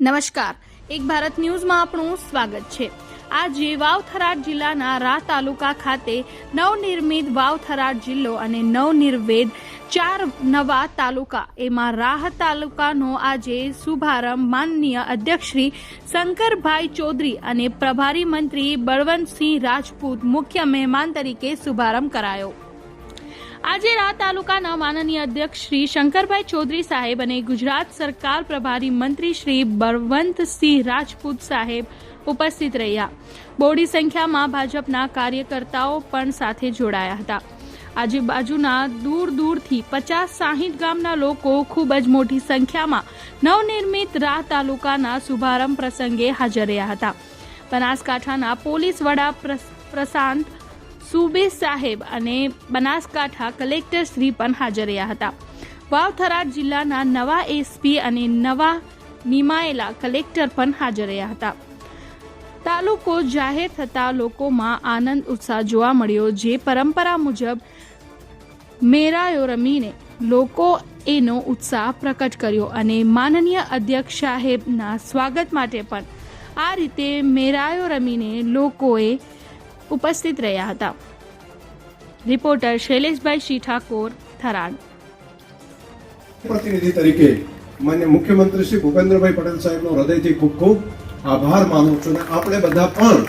નમસ્કાર. એક ભારત ન્યૂઝમાં આપણું સ્વાગત છે. આજે વાવથરાદ જિલ્લાના રા તાલુકા ખાતે નવનિર્મિત વાવથરાદ જિલ્લો અને નવનિર્વેદ ચાર નવા તાલુકા, એમાં રાહ તાલુકાનો આજે શુભારંભ માનનીય અધ્યક્ષ શ્રી શંકરભાઈ ચૌધરી અને પ્રભારી મંત્રી બળવંતસિંહ રાજપૂત મુખ્ય મહેમાન તરીકે શુભારંભ કરાયો. આજે રાહ તાલુકાના માનનીય અધ્યક્ષ શ્રી શંકરભાઈ ચૌધરી સાહેબ અને ગુજરાત સરકાર પ્રભારી મંત્રી શ્રી બળવંતસિંહ રાજપૂત સાહેબ ઉપસ્થિત રહ્યા. બોડી સંખ્યામાં ભાજપના કાર્યકર્તાઓ પણ સાથે જોડાયા હતા. આજુબાજુના દૂર દૂરથી પચાસ સાહીઠ ગામના લોકો ખૂબ જ મોટી સંખ્યામાં નવનિર્મિત રાહ તાલુકાના શુભારંભ પ્રસંગે હાજર રહ્યા હતા. બનાસકાંઠાના પોલીસ વડા પ્રશાંત સુબે સાહેબ અને બનાસકાંઠા કલેક્ટર શ્રી પણ હાજર રહ્યા હતા. વાવથરા જિલ્લાના નવા એસપી અને નવા નિમાયેલા કલેક્ટર પણ હાજર રહ્યા હતા. તાલુકો જાહેર થતા લોકોમાં આનંદ ઉત્સાહ જોવા મળ્યો, જે પરંપરા મુજબ મેરાયો રમીને લોકો એનો ઉત્સાહ પ્રકટ કર્યો અને માનનીય અધ્યક્ષ સાહેબના સ્વાગત માટે પણ આ રીતે મેરાયો રમીને લોકોએ ઉપસ્થિત રહ્યા હતા. રિપોર્ટર શૈલેષભાઈ શી ઠાકોર થરાદ. પ્રતિનિધિ તરીકે માન્ય મુખ્યમંત્રી શ્રી ભૂપેન્દ્રભાઈ પટેલ સાહેબનો હૃદયથી ખૂબ ખૂબ આભાર માનું છું અને આપણે બધા પણ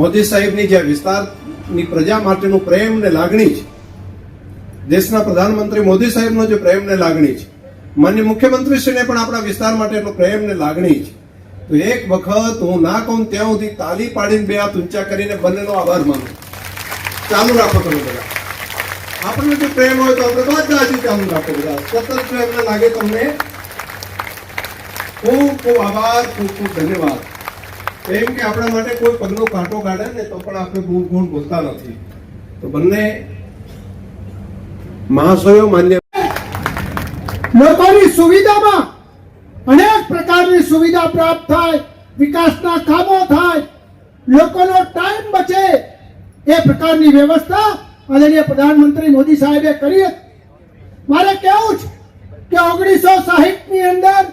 મોદી સાહેબની જે વિસ્તારની પ્રજા માટેનું પ્રેમ ને લાગણી છે, દેશના પ્રધાનમંત્રી મોદી સાહેબનો જે પ્રેમ ને લાગણી છે, માન્ય મુખ્યમંત્રીશ્રીને પણ આપણા વિસ્તાર માટે એટલો પ્રેમ ને લાગણી છે. તો એક વખત હું ના કહું ત્યાં સુધી તાલી પાડીને બે હાથ ઊંચા કરીને બંનેનો આભાર માનું. ચાલુ રાખો તમે બધા. આપણને જો પ્રેમ હોય તો આપણે બધા હજી ચાલુ રાખો બધા. સતત પ્રેમ લાગે તમને. ખૂબ ખૂબ આભાર, ખૂબ ખૂબ ધન્યવાદ. એમ કે આપણા માટે કોઈ પગનો કાંટો કાઢે ને તો પણ આપણે ગુણ ગુણ બોલતા નથી. તો બંને મહાશયો માન્ય લોકોની સુવિધામાં અનેક પ્રકારની સુવિધા પ્રાપ્ત થાય, વિકાસના કામો થાય, લોકોનો ટાઈમ બચે એ પ્રકારની વ્યવસ્થા આદરણીય પ્રધાનમંત્રી મોદી સાહેબે કરી. મારે કેવું છે કે ઓગણીસો સાહીઠની અંદર